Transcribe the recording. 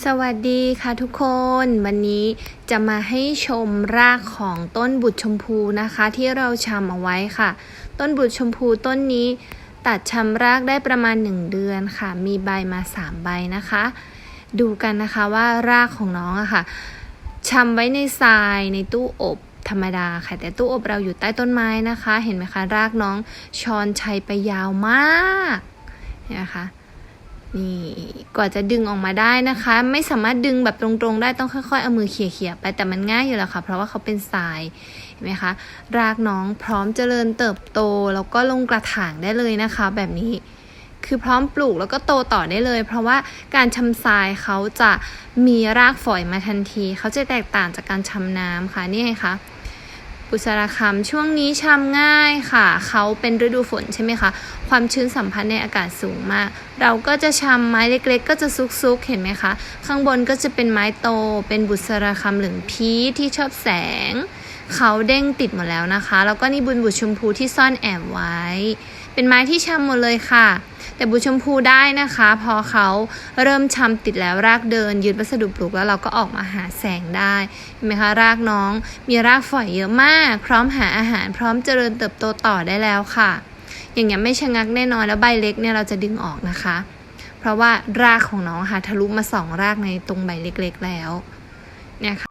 สวัสดีค่ะทุกคนวันนี้จะมาให้ชมรากของต้นบุตรชมพูนะคะ ที่เราชำเอาไว้ค่ะ ต้นบุตรชมพูต้นนี้ ตัดชำรากได้ประมาณ 1 เดือนค่ะ มีใบมา 3 ใบนะคะ ดูกันนะคะว่ารากของน้องอะค่ะชำไว้ในทรายในตู้อบธรรมดาค่ะ แต่ตู้อบเราอยู่ใต้ต้นไม้นะคะ เห็นไหมคะรากน้องชอนชัยไปยาวมากเนี่ยนะคะ นี่กว่าจะดึงออกมาได้นะคะ ไม่สามารถดึงแบบตรงๆ ได้ต้องค่อยๆเอามือเขี่ยๆไปแต่มันง่ายอยู่แล้วค่ะ เพราะว่าเขาเป็นทรายเห็นไหมคะ รากน้องพร้อมเจริญเติบโต แล้วก็ลงกระถางได้เลยนะคะ แบบนี้คือพร้อมปลูกแล้วก็โตต่อได้เลย เพราะว่าการชำทรายเขาจะมีรากฝอยมาทันที เขาจะแตกต่างจากการชำน้ำค่ะนี่ไงคะ บุษราคำช่วงนี้ชำง่ายค่ะ เขาเป็นฤดูฝนใช่ไหมคะ ความชื้นสัมพันธ์ในอากาศสูงมาก เราก็จะชำไม้เล็กๆ ก็จะซุกๆ เห็นไหมคะ ข้างบนก็จะเป็นไม้โต เป็นบุษราคำเหลืองพีชที่ชอบแสง เขาเด้งติดหมดแล้วนะคะ แล้วก็นี่บุญบุตรชมพูที่ซ่อนแอบไว้ เป็นไม้ที่ชำหมดเลยค่ะ แต่บุชมพูได้นะคะ พอเขาเริ่มชำติดแล้วรากเดิน ยืดวัสดุปลูกแล้วเราก็ออกมาหาแสงได้เห็นไหมคะรากน้องมีรากฝอยเยอะมาก พร้อมหาอาหารพร้อมเจริญเติบโตต่อได้แล้วค่ะ อย่างเงี้ยไม่ชะงักแน่นอนแล้วใบเล็กเนี่ยเราจะดึงออกนะคะ เพราะว่ารากของน้องค่ะทะลุมาสองรากในตรงใบเล็กๆแล้วเนี่ยค่ะ